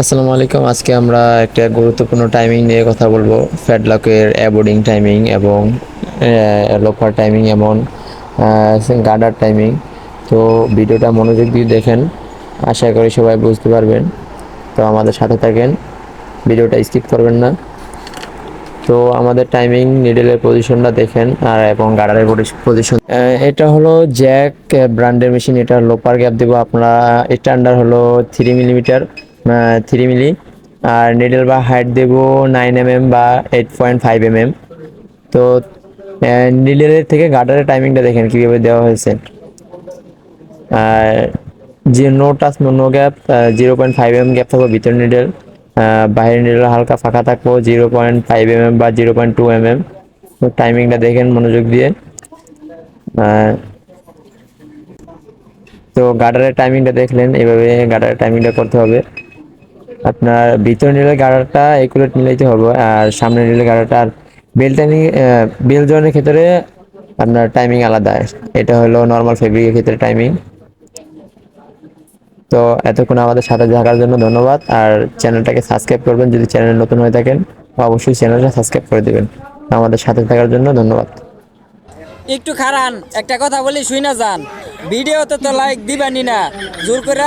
আসসালামু আলাইকুম। আজকে আমরা একটা গুরুত্বপূর্ণ টাইমিং নিয়ে কথা বলব। ফ্যাডলকের অ্যাবোর্ডিং টাইমিং এবং লোফার টাইমিং এমন গার্ডার টাইমিং তো ভিডিওটা মনোযোগ দিয়ে দেখেন। আশা করি সবাই বুঝতে পারবেন। তো আমাদের সাথে থাকেন। ভিডিওটা স্কিপ করবেন না। তো আমাদের টাইমিং নিডেলের পজিশনটা দেখেন আর এবং গার্ডারের পজিশন এটা হলো জ্যাক ব্র্যান্ডের মেশিন এটা লোপার গ্যাপ দেবো। আপনারা স্ট্যান্ডার্ড হলো থ্রি মিলিমিটার থ্রি মিলি আর নিডেল বা হাইট দেবো নাইন এম এম বা eight point five M M তো নিডেলের থেকে গার্ডারের টাইমিংটা দেখেন কীভাবে দেওয়া হয়েছে। আর যে no touch no gap zero point five M gap থাকবে ভিতর নিডেল বাইরের নিডেল হালকা ফাঁকা থাকব zero point five M M বা zero point two M M টাইমিংটা দেখেন মনোযোগ দিয়ে। তো গার্ডারের টাইমিংটা দেখলেন, এভাবে গার্ডারের টাইমিংটা করতে হবে। আপনার ভিতর নিলে গার্ডারটা একুরেট মিলাইতে হবে। আর সামনে নিলে গার্ডারটা আর বেল টাইমিং বেল জয়েনের ক্ষেত্রে আপনার টাইমিং আলাদা। এটা হলো নর্মাল ফেব্রিকের ক্ষেত্রে টাইমিং তো এতক্ষণ আমাদের সাথে থাকার জন্য ধন্যবাদ। আর চ্যানেলটাকে সাবস্ক্রাইব করবেন যদি চ্যানেল নতুন হয়ে থাকেন, অবশ্যই চ্যানেলটা সাবস্ক্রাইব করে দেবেন। আমাদের সাথে থাকার জন্য ধন্যবাদ। একটু খারান একটা কথা বলি শুই না যান। ভিডিওতে তো লাইক দিবানি না। জোর করে